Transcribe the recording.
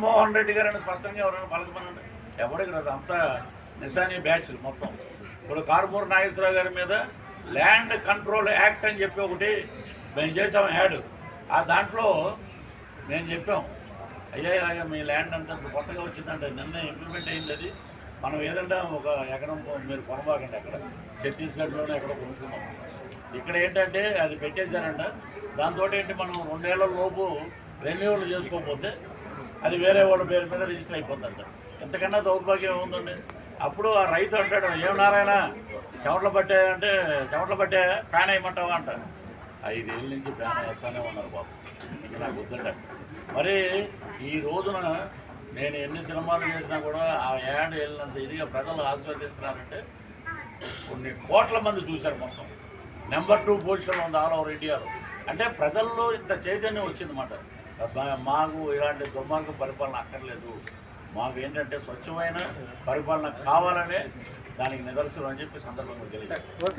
జగన్మోహన్ రెడ్డి గారని స్పష్టంగా ఎవరైనా పలకమనండి ఎవరికి రాదు అంతా నిశానీ బ్యాచ్ మొత్తం. ఇప్పుడు కారుమూరు నాగేశ్వరరావు గారి మీద ల్యాండ్ కంట్రోల్ యాక్ట్ అని చెప్పి ఒకటి మేము చేసాం యాడ్. ఆ దాంట్లో మేము చెప్పాం అయ్యా ఇలాగ మీ ల్యాండ్ అంతా కొత్తగా వచ్చిందంటే నిన్న ఇంప్లిమెంట్ అయింది అది. మనం ఏదంటే ఒక ఎకరం మీరు కొనబాకండి అక్కడ. ఛత్తీస్గఢ్లోనే ఎక్కడ కొనుక్కున్నాం. ఇక్కడ ఏంటంటే అది పెట్టేశారంట. దాంతో ఏంటి మనం రెండేళ్ళ లోపు రెన్యూవల్ చేసుకోకపోతే అది వేరే వాళ్ళ పేరు మీద రిజిస్టర్ అయిపోతుంది ఎంతకన్నా దౌర్భాగ్యం ఏముందండి? అప్పుడు ఆ రైతు అంటాడు ఏం నారాయణ చెమటలు పట్టే అంటే చెమటలు పట్టే ఫ్యాన్ వేయమంటావా? అంటారు ఐదేళ్ళ నుంచి ఫ్యాన్ వేస్తానే ఉన్నారు బాబు. ఇంక నాకు వద్దండి మరి ఈ రోజున నేను ఎన్ని సినిమాలు చేసినా కూడా ఆ యాడ్ వెళ్ళినంత ఇదిగా ప్రజలు ఆస్వాదిస్తున్నారంటే కొన్ని కోట్ల మంది చూశారు మొత్తం. నెంబర్ టూ పొజిషన్లో ఉంది ఆల్ ఓవర్ ఇండియాలో. అంటే ప్రజల్లో ఇంత చైతన్యం వచ్చిందన్నమాట. మాకు ఇలాంటి దుర్మార్గ పరిపాలన అక్కర్లేదు. మాకు ఏంటంటే స్వచ్ఛమైన పరిపాలన కావాలనే దానికి నిదర్శనం అని చెప్పి సందర్భంగా తెలియదు ఓకే